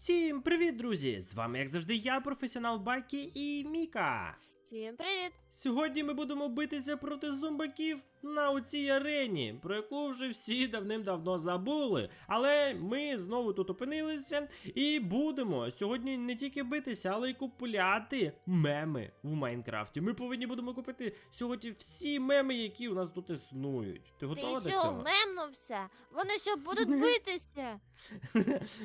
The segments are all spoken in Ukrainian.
Всім привіт, друзі! З вами, як завжди, я, професіонал Байки і Міка. Всім привіт! Сьогодні ми будемо битися проти зомбаків на оцій арені, про яку вже всі давним-давно забули. Але ми знову тут опинилися і будемо сьогодні не тільки битися, але й купляти меми в Майнкрафті. Ми повинні будемо купити сьогодні всі меми, які у нас тут існують. Ти готова Ти до що, цього? мемнувся? Вони що, будуть битися?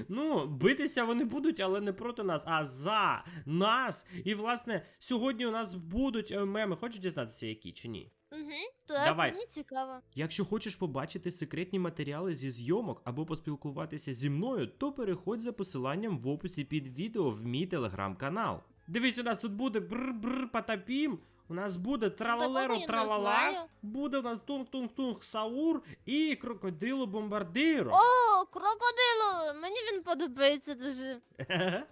Ну, битися вони будуть, але не проти нас, а за нас. І власне, сьогодні у нас будуть е, меми. Хочеш дізнатися, які чи ні? Угу, так, Давай. мені цікаво. Якщо хочеш побачити секретні матеріали зі зйомок або поспілкуватися зі мною, то переходь за посиланням в описі під відео в мій телеграм-канал. Дивись, у нас тут буде бр-бр патапім. У нас буде тралалеро тралала, буде у нас тунг-тунг-тунг саур і крокодило бомбардиро. О, крокодило! Мені він подобається дуже.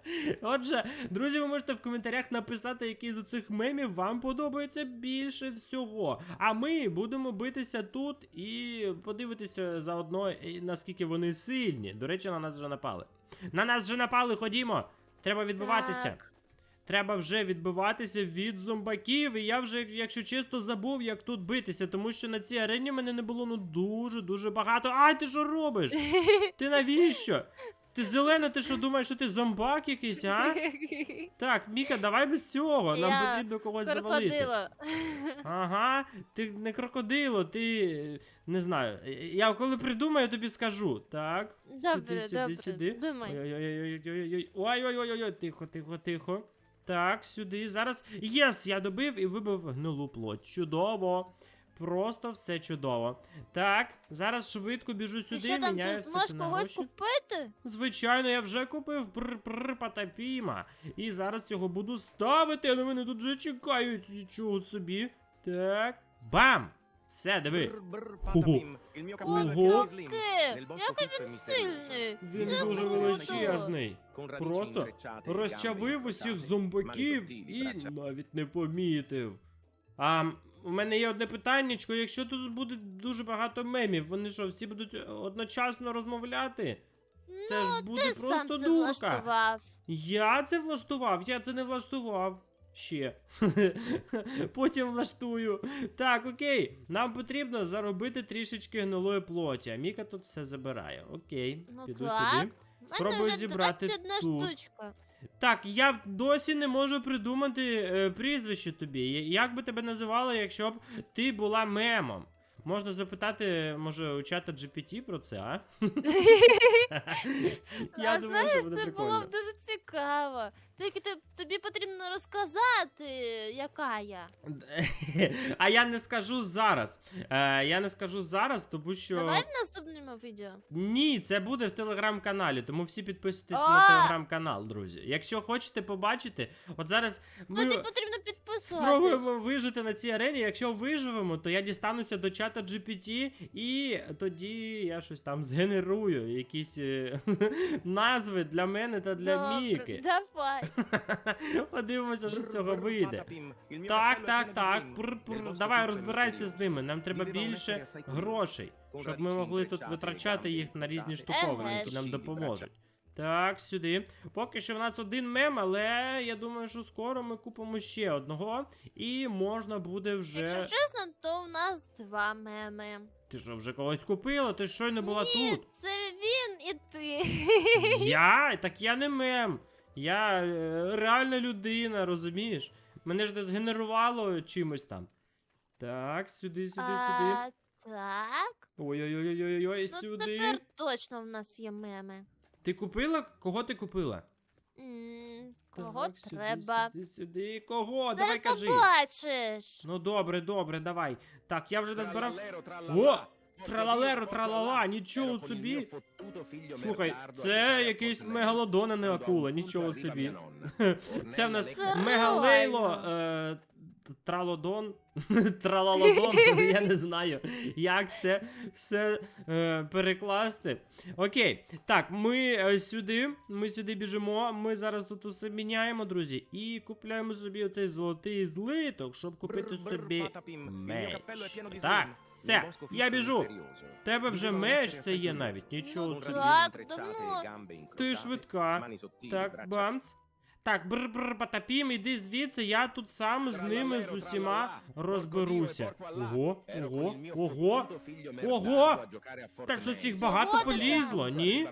Отже, друзі, ви можете в коментарях написати, який з цих мемів вам подобається більше всього. А ми будемо битися тут і подивитися заодно, наскільки вони сильні. До речі, на нас вже напали. На нас вже напали, ходімо! Треба відбиватися. Так. Треба вже відбиватися від зомбаків. І я вже, якщо чесно, забув, як тут битися, тому що на цій арені мене не було ну дуже дуже багато. Ай, ти що робиш? Ти навіщо? Ти зелена, ти що думаєш, що ти зомбак якийсь, а? Так, Міка, давай без цього. Нам Я потрібно когось завалити. Ага, ти не крокодило, ти не знаю. Я коли придумаю, тобі скажу. Так. Добре, сюди, добре, сюди, сюди. думай. Ой-ой-ой-ой-ой-ой. Ой-ой-ой-ой, тихо, тихо, тихо. Так, сюди. Зараз. Єс, я добив і вибив гнилу плоть. Чудово. Просто все чудово. Так, зараз швидко біжу Ти сюди, що там, міняю чи все зможеш це на когось гроші. купити? Звичайно, я вже купив пр Патапіма. І зараз його буду ставити, але мене тут вже чекають. Нічого собі. Так. Бам! Все, диви. Ого. Ого. Який він сильний. Він дуже величезний. Просто розчавив усіх зомбаків і навіть не помітив. А у мене є одне питаннячко, якщо тут буде дуже багато мемів, вони що, всі будуть одночасно розмовляти? Це ж Ну, буде ти просто сам це дурка. влаштував. Я це влаштував, я це не влаштував. Ще. Потім влаштую. Так, окей. Нам потрібно заробити трішечки гнилої плоті. А Міка тут все забирає. Окей, Ну піду так. сюди. Спробую вже зібрати 21 тут. штучка. Так, я досі не можу придумати е, прізвище тобі. Як би тебе називали, якщо б ти була мемом? Можна запитати, може, у чата GPT про це, а? Я думаю, що буде це прикольно. було б дуже цікаво. Тільки ти- тобі потрібно розказати, яка я. А я не скажу зараз. Е, я не скажу зараз, тому що. Давай в наступному відео. Ні, це буде в телеграм-каналі, тому всі підписуйтесь А! на телеграм-канал, друзі. Якщо хочете побачити, от зараз ми Тоді потрібно підписуватись. спробуємо вижити на цій арені. Якщо виживемо, то я дістануся до чата GPT, і тоді я щось там згенерую, якісь е, назви для мене та для Добре, Міки. Давай. Подивимося, що з цього вийде. Так, так, так. Давай розбирайся з ними. Нам треба більше грошей, щоб ми могли тут витрачати їх на різні штуковини, які нам допоможуть. Так, сюди. Поки що в нас один мем, але я думаю, що скоро ми купимо ще одного, і можна буде вже. Якщо чесно, то у нас два меми. Ти що, вже когось купила? Ти щойно була Ні, тут. це він і ти. Я? Так я не мем. Я е, реальна людина, розумієш? Мене ж не згенерувало чимось там. Так, сюди, сюди, сюди. А, так. Ой-ой-ой-ой-ой, Ну сюди. тепер точно в нас є меми. Ти купила? Кого ти купила? М, Кого так, сюди, треба? Сюди, сюди. Кого? Зараз Давай кажи. побачиш. Ну добре, добре, давай. Так, я вже назбирав. О! О! Тралалеро, тралала, нічого собі. Слухай, це якийсь мегалодон, а не акула, нічого собі. Це в нас мегалейло. Тралодон, тралалодон, я не знаю, як це все е, перекласти. Окей, так, ми е, сюди, ми сюди біжимо, ми зараз тут усе міняємо, друзі, і купляємо собі оцей золотий злиток, щоб купити собі меч. Так, все, я біжу. Тебе вже меч це є навіть, нічого собі. Ти швидка. Так, бамц. Так, бр-бр, потопім, іди звідси, я тут сам з ними з усіма розберуся. Ого, ого, ого. Ого! Так щось їх багато полізло, ні?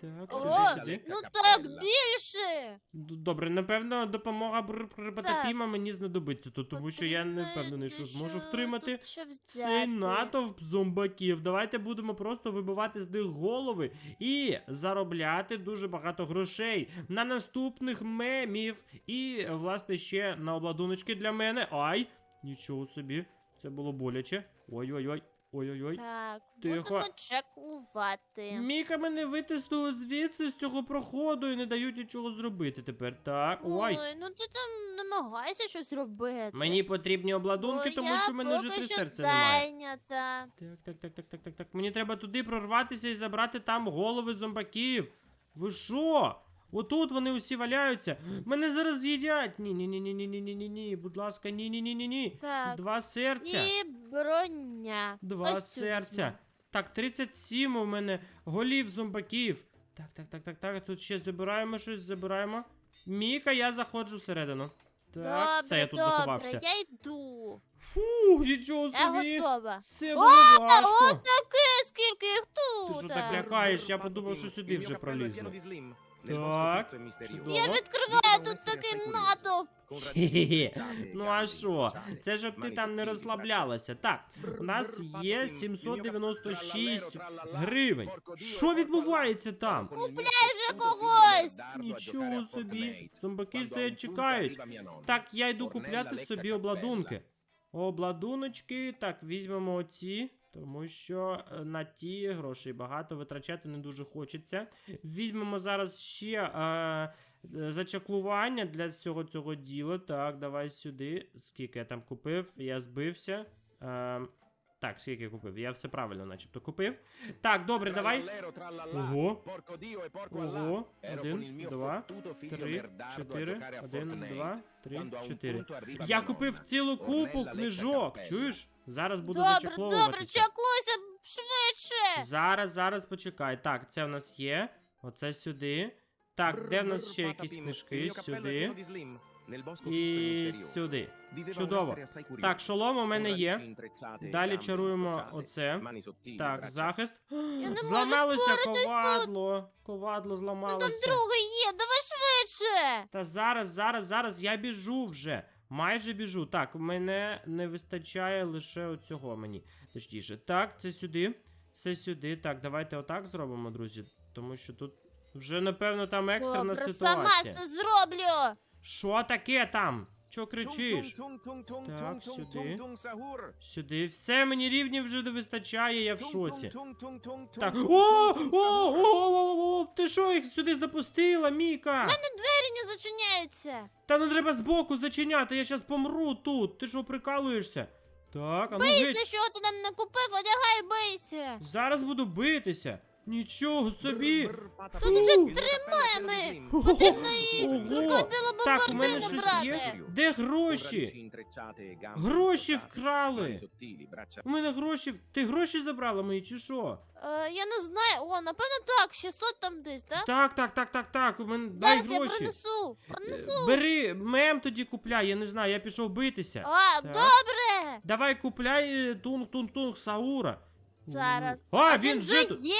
Так, сюди, сюди. ну так більше. Д- Добре, напевно, допомога бр-бр, потопіма мені знадобиться тут, тому що я не впевнений, що зможу втримати. Що Цей натовп зомбаків. Давайте будемо просто вибивати з них голови і заробляти дуже багато грошей на наступних мемів. І, власне, ще на обладуночки для мене. Ай! Нічого собі, це було боляче. Ой-ой-ой. Ой-ой-ой. Так, Тихо. будемо чекувати. Міка мене витиснули звідси з цього проходу і не дають нічого зробити тепер. Так, ой. Ой, ну ти там намагайся щось робити. Мені потрібні обладунки, Бо тому я що в мене вже поки три що серця немає. зайнята. Так, так, так, так, так, так, так. Мені треба туди прорватися і забрати там голови зомбаків. Ви що? Отут вони усі валяються. Мене зараз з'їдять. Ні, ні, ні, ні, ні, ні, ні, ні, ні. Будь ласка, ні, ні, ні, ні, ні. Так. Два серця. І броня. Два Ось цю серця. візьму. Так, 37 у мене голів зомбаків. Так, так, так, так, так. Тут ще забираємо щось, забираємо. Міка, я заходжу всередину. Так, добре, все, я тут добре, заховався. я йду. Фу, нічого Я собі. готова. Це О, було важко. Отаке, скільки їх тут. Ти що так лякаєш? Я подумав, що сюди вже пролізли. Так, чудово. Я відкриваю тут такий натовп. Ну а що? Це щоб ти там не розслаблялася. Так, у нас є 796 гривень. Що відбувається там? Купляй вже когось. Нічого собі. Зомбаки стоять, чекають. Так, я йду купляти собі обладунки. Обладуночки, так, візьмемо оці, тому що е, на ті грошей багато витрачати не дуже хочеться. Візьмемо зараз ще е, е, зачаклування для всього цього діла. Так, давай сюди. Скільки я там купив? Я збився. Е, так, скільки я купив? Я все правильно, начебто, купив. Так, добре, давай. Ого. Ого. Один, два, три, чотири. Один, два, три, чотири. Я купив цілу купу книжок. Чуєш? Зараз буду Добре, добре, зачакловуватися. чаклуйся швидше. Зараз, зараз почекай. Так, це в нас є. Оце сюди. Так, де в нас ще якісь книжки? Сюди. І сюди. Чудово. Так, шолом у мене є. Далі чаруємо оце. Так, захист. Зламалося ковадло. Ковадло Ну там зламалося. другий є, давай швидше. Та зараз, зараз, зараз я біжу вже. Майже біжу. Так, мене не вистачає лише оцього мені. Точніше. Так, це сюди. Це сюди. Так, давайте отак зробимо, друзі. Тому що тут вже, напевно, там екстрена Добре, сама ситуація. зроблю. Що таке там? Чо кричиш? Так, сюди. Сюди. Все, мені рівнів вже не вистачає, я в шоці. Так. О! О! О! О! О! Ти що їх сюди запустила, Міка? У мене Двері не зачиняються. Та не треба збоку зачиняти, я щас помру тут. Ти що прикалуєшся? Так, а ну Бийся, що ти нам не купив, одягай, бийся. Зараз буду битися. Нічого собі. Тут вже три меми. Ого. Потрібно їх Ого. Так, у мене щось брати. є. Де гроші? Гроші вкрали. У мене гроші. Ти гроші забрала мої чи що? Е, я не знаю. О, напевно так, 600 там десь, так? Так, так, так, так, так. У мене дай Зараз я гроші. принесу. Е, Принесу. Бери, мем тоді купляй, я не знаю, я пішов битися. А, добре. Давай купляй тунг-тунг-тунг Саура. Зараз. А, він вже вже тут. є.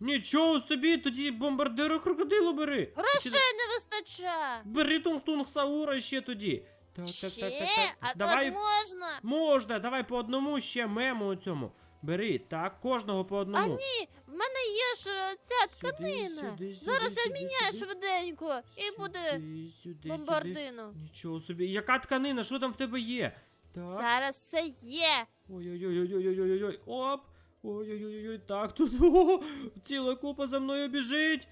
Нічого собі, тоді бомбардира крокодилу бери. Грошей Чи- не вистачає. Бери тунг-тунг Саура ще тоді. Так, так, Ще? так, так, так. А Давай, так можна? можна, давай по одному ще мему у цьому. Бери, так, кожного по одному. А ні, в мене є ж е, ця Сюди, тканина. сюди, Зараз сюди, я сюди, міняю сюди. швиденько і буде бомбардину. Сюди. Нічого собі. Яка тканина? Що там в тебе є? Так. Зараз все є. Ой-ой-ой-ой-ой-ой-ой. Оп. Ой-ой-ой-ой. Так, тут о, ціла купа за мною біжить.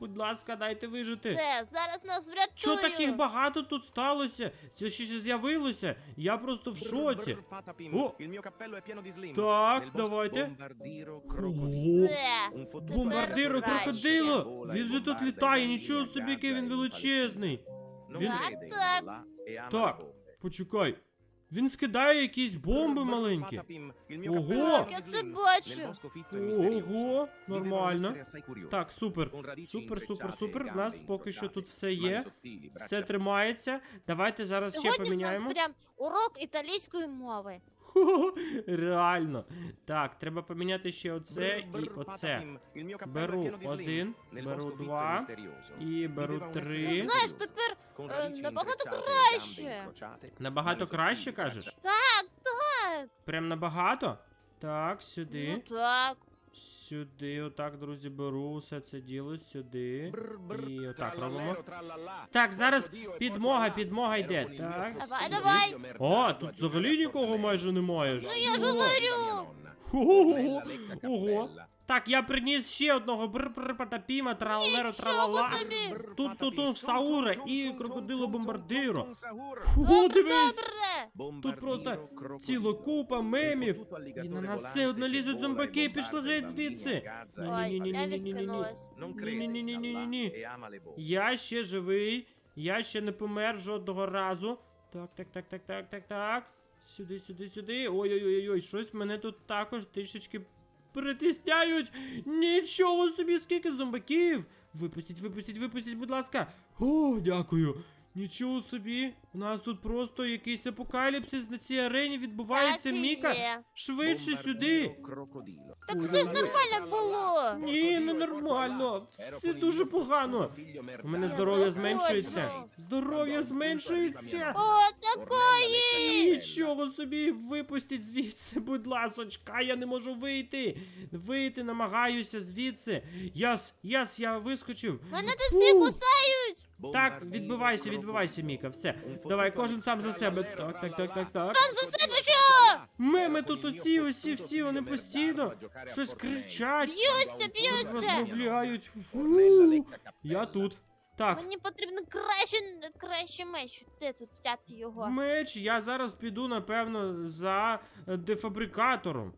Будь ласка, дайте вижити. Все, зараз нас врятують. Що таких багато тут сталося? Це ще з'явилося. Я просто в шоці. О! Так, давайте. Ого! Бомбардиро крокодило! Він же тут літає, нічого собі, який він величезний. Він- e ama Так. Почекай. Він скидає якісь бомби маленькі. Ого! Так, я це бачу. Ого, нормально. Так, супер. Супер, супер, супер. У нас поки що тут все є. Все тримається. Давайте зараз ще Сьогодні в поміняємо. прям урок італійської мови. Реально. Так, треба поміняти ще оце і оце. Беру один, беру два і беру три. Знаєш, тепер Е, набагато краще. Набагато краще кажеш? так, так. Прям набагато? Так, сюди. Ну так. Сюди, отак, друзі, беру все це діло сюди. І отак робимо. Так, зараз підмога, підмога йде. Так. Давай, сюди. давай. О, тут взагалі нікого майже немає. No, я ж говорю. Ого, Так, я приніс ще одного бр-бр-патапіма, тралала. собі. Тут patapim. Саура і крокодило бомбардиро. Ого, дивись! Тут просто ціла купа мемів. І на нас все одно лізуть зомбаки, пішли bombarda i геть звідси. a Gaza Ой, Ні-ні-ні. я Ні-ні-ні-ні-ні. відкинулась. Non crede in Ні-ні-ні-ні-ні-ні. Allah ama le bombe. Я ще живий. Я ще не помер жодного разу. Так, так, так, так, так, так, так. Сюди, сюди, сюди. Ой-ой-ой, щось мене тут також трішечки притисняють. Нічого собі, скільки зомбаків. Випустіть, випустіть, випустіть, будь ласка. О, дякую. Нічого собі. У нас тут просто якийсь апокаліпсис на цій арені відбувається. Так і Міка, є. швидше сюди. Так все ж нормально було. Ні, не нормально. Все дуже погано. У мене здоров'я зменшується. Здоров'я зменшується. О, такої. Нічого собі, випустіть звідси, будь ласочка, я не можу вийти. Вийти намагаюся звідси. Яс, яс, я вискочив. Мене тут всі Фу. кусають. Так, відбивайся, відбивайся, Міка, все. Давай, кожен сам за себе. Так, так, так, так, так. Сам за себе що? Меми тут усі, усі, всі, вони постійно щось кричать, Б'ються, б'ються. розмовляють. Фу. Я тут. Так, Мені потрібен краще, краще меч. Де тут взяти його? Меч, я зараз піду, напевно, за е, дефабрикатором.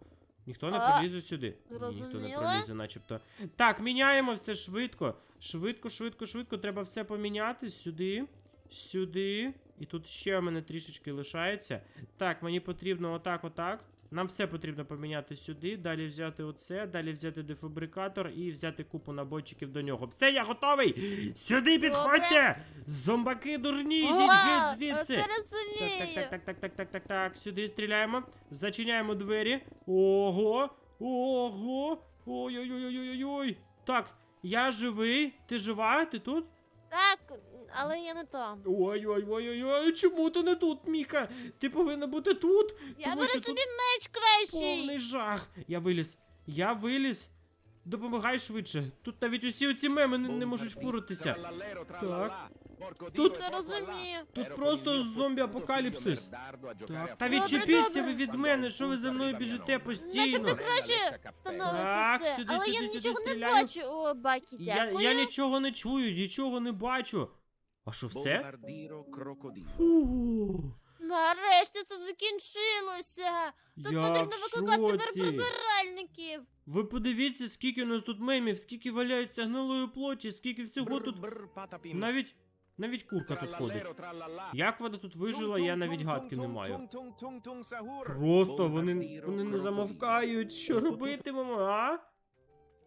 Ніхто не А, пролізе сюди. Ні, Ніхто не зрозуміло. пролізе, начебто. Так, міняємо все швидко. Швидко, швидко, швидко. Треба все поміняти. Сюди. Сюди. І тут ще в мене трішечки лишається. Так, мені потрібно отак, отак. Нам все потрібно поміняти сюди, далі взяти оце, далі взяти дефабрикатор і взяти купу набойчиків до нього. Все, я готовий! Сюди підходьте! Зомбаки дурні, йдіть геть звідси! Так, так, так, так, так, так, так, так, так. Сюди стріляємо. Зачиняємо двері. Ого! Ого! Ой-ой-ой-ой-ой-ой. Так, я живий. Ти жива? Ти тут? Так, але я не там. Ой-ой-ой-ой-ой. Чому ти не тут, Міка? Ти повинна бути тут. Я Тому беру що собі тут меч кращий. повний жах. Я виліз. Я виліз. Допомагай швидше. Тут навіть усі оці меми не, не можуть впоратися. Так. Тут- Це розумію. Тут просто зомбі-апокаліпсис. Так, та відчепіться ви від мене, що ви за мною біжите постійно. Начебто краще становиться Так, все. сюди, але сюди, я сюди нічого не стріляю. бачу. О, бакі, Я, дякую. я нічого не чую, нічого не бачу. А що все? Фу, Нарешті це закінчилося. Тут я потрібно в викликати шоці. прибиральників. Ви подивіться, скільки у нас тут мемів, скільки валяється гнилої плоті, скільки всього тут. Навіть навіть курка тут ходить. Як вона тут вижила, я навіть гадки не маю. Просто вони, вони не замовкають. Що робитимемо, а?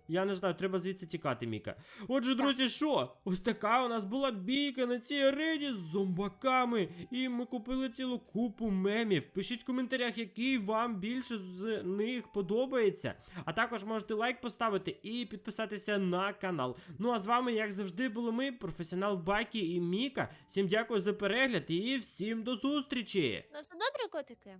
Я не знаю, треба звідси тікати, Міка. Отже, друзі, що? Ось така у нас була бійка на цій арені з зомбаками. І ми купили цілу купу мемів. Пишіть в коментарях, який вам більше з них подобається. А також можете лайк поставити і підписатися на канал. Ну а з вами, як завжди, були ми, професіонал Бакі і Міка. Всім дякую за перегляд і всім до зустрічі! Ну все добре, котики?